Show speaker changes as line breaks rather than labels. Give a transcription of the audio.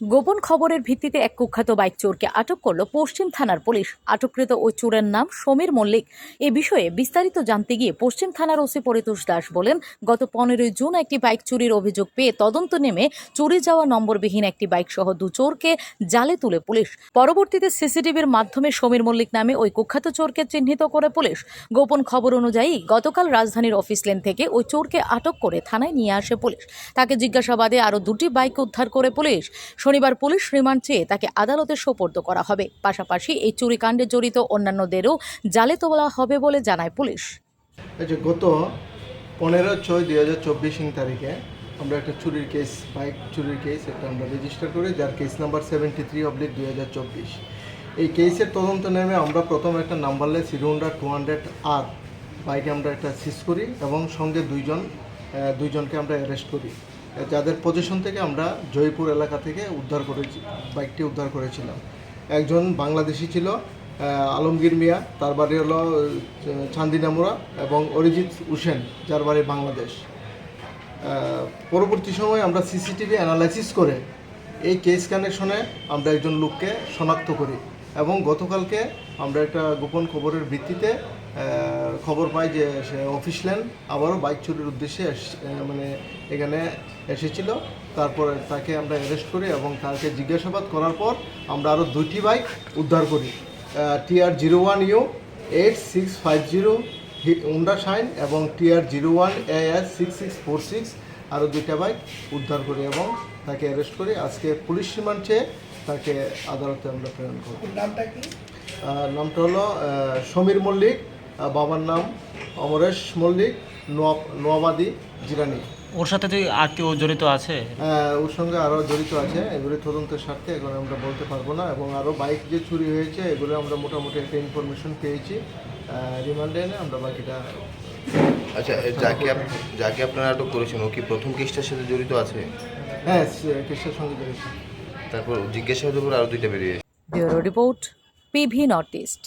গোপন খবরের ভিত্তিতে এক কুখ্যাত বাইক চোরকে আটক করল পশ্চিম থানার পুলিশ। আটককৃত ওই চোরের নাম সমীর মল্লিক। এ বিষয়ে বিস্তারিত জানতে গিয়ে পশ্চিম থানার ওসি পরিতোষ দাস বলেন, গত পনেরোই জুন একটি বাইক চুরির অভিযোগ পেয়ে তদন্ত নেমে চুরি যাওয়া নম্বরবিহীন একটি বাইক সহ দু চোরকে জালে তুলে পুলিশ। পরবর্তীতে সিসিটিভির মাধ্যমে সমীর মল্লিক নামে ওই কুখ্যাত চোরকে চিহ্নিত করে পুলিশ। গোপন খবর অনুযায়ী গতকাল রাজধানীর অফিস লেন থেকে ওই চোরকে আটক করে থানায় নিয়ে আসে পুলিশ। তাকে জিজ্ঞাসাবাদে আরও দুটি বাইক উদ্ধার করে পুলিশ। শনিবার পুলিশ রিমান্ড চেয়ে তাকে আদালতে সোপর্দ করা হবে। পাশাপাশি এই চুরিকাণ্ডে জড়িত অন্যান্যদেরও জালে তোলা হবে বলে জানায় পুলিশ।
গত পনেরো ছয় দুই হাজার চব্বিশ তারিখে আমরা একটা চুরির কেস, বাইক চুরির কেস একটা আমরা রেজিস্টার করি, যার case number seventy three oblique দুই হাজার চব্বিশ। এই কেসের তদন্ত নেমে আমরা প্রথম একটা numberless Hero Honda two hundred আর বাইকে আমরা একটা সিজ করি এবং সঙ্গে দুইজন দুইজনকে আমরা অ্যারেস্ট করি। যাদের পজিশন থেকে আমরা জয়পুর এলাকা থেকে উদ্ধার করেছি বাইকটি উদ্ধার করেছিলাম। একজন বাংলাদেশি ছিল আলমগীর মিয়া, তার বাড়ি হলো চান্দিনামুরা এবং অরিজিৎ হুসেন, যার বাড়ি বাংলাদেশ। পরবর্তী সময়ে আমরা সিসিটিভি অ্যানালাইসিস করে এই কেস কানেকশনে আমরা একজন লোককে শনাক্ত করি। এবং গতকালকে আমরা একটা গোপন খবরের ভিত্তিতে খবর পাই যে সে অফিস ল্যান্ড আবারও বাইক চুরির উদ্দেশ্যে মানে এখানে এসেছিল। তারপরে তাকে আমরা অ্যারেস্ট করি এবং তাকে জিজ্ঞাসাবাদ করার পর আমরা আরও দুইটি বাইক উদ্ধার করি। TR zero one U, eight six five zero, হি, হুন্ডা শাইন এবং TR zero one A S six six four six আরও দুইটা বাইক উদ্ধার করি এবং তাকে অ্যারেস্ট করি আজকে পুলিশ রিমান্ড চেয়ে তাকে আদালতে আমরা প্রেরণ করব।
নামটা কি?
নামটা হলো সমীর মল্লিক বাবার নাম অমরেশ মল্লিক নোয়াব নোয়াবাদী জিরানি
ওর সাথে তুই আর কেউ জড়িত আছে?
আহ, ওর সঙ্গে আরও জড়িত আছে। এগুলি তদন্তের স্বার্থে এখন আমরা বলতে পারব না এবং আরও বাইক যে চুরি হয়েছে এগুলো আমরা মোটামুটি একটা ইনফরমেশন পেয়েছি। রিমান্ডে এনে আমরা বাকিটা
আচ্ছা যাকে আপ- যাকে আপনারা আটক করেছেন ও কি প্রথম কেসটার সাথে জড়িত আছে?
হ্যাঁ কেসের সঙ্গে জড়িত।
তারপর জিজ্ঞাসাবাদের উপর আরও দুইটা বেরিয়ে
bureau report PV north east.